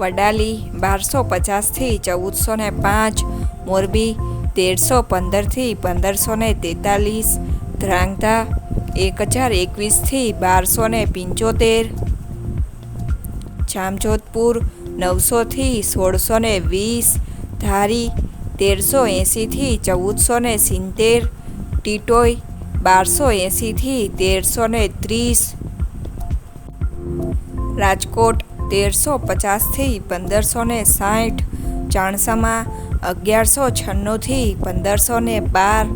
વડાલી બારસો પચાસથી ચૌદસો ને પાંચ, મોરબી તેરસો પંદરથી પંદરસો ને તેતાલીસ, ધ્રાંગધા એક હજાર એકવીસથી બારસો ને પંચોતેર, જામજોધપુર નવસોથી સોળસો ને વીસ, ધારી તેરસો એંસીથી ચૌદસો ને સિત્તેર ટીટોઈ બારસો એંસીથી તેરસો ને ત્રીસ, રાજકોટ તેરસો પચાસથી પંદરસો ને સાઠ, ચાણસામાં અગિયારસો છન્નુંથી પંદરસો ને બાર,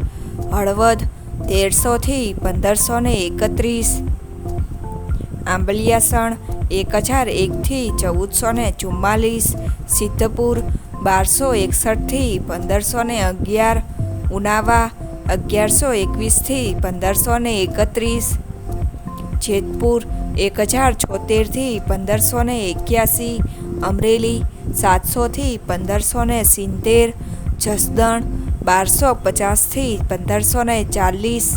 હળવદ તેરસોથી પંદરસો ને એકત્રીસ, આંબલિયાસણ એક હજાર એકથી ચૌદસો ને ચુમ્માલીસ, સિદ્ધપુર બારસો એકસઠથી પંદરસો ને અગિયાર, ઉનાવા અગિયારસો એકવીસથી પંદરસો ને એકત્રીસ જેતપુર એક હજાર છોતેરથી પંદરસો ને એક્યાસી, અમરેલી સાતસોથી પંદરસો ને સિત્તેર, જસદણ બારસો પચાસથી પંદરસો ને ચાલીસ,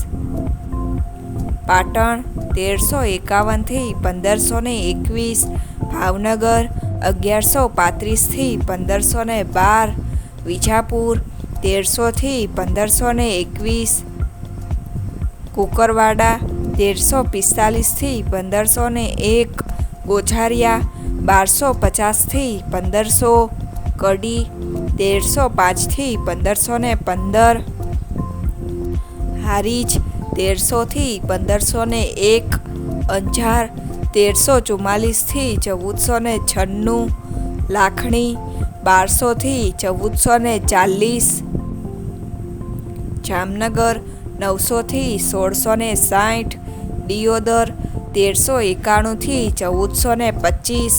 પાટણ તેરસો એકાવનથી પંદરસો ને એકવીસ, ભાવનગર અગિયારસો પાંત્રીસથી પંદરસો ને બાર, વિજાપુર તેરસોથી પંદરસો ને એકવીસ, કુકરવાડા તેરસો પિસ્તાલીસથી પંદરસો ને એક ગોઝારિયા બારસો પચાસથી પંદરસો, કડી તેરસો પાંચથી પંદરસો ને પંદર, હારીજ તેરસોથી પંદરસો ને એક, અંજાર તેરસો ચુમ્માલીસથી ચૌદસો ને છન્નું, લાખણી બારસોથી ચૌદસો ને ચાલીસ, જામનગર નવસોથી સોળસો ને સાઠ દિયોદર તેરસો એકાણુંથી ચૌદસો ને પચીસ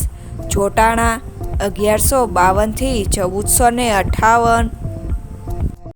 જોટાણા અગિયારસો બાવનથી ચૌદસો ને અઠાવન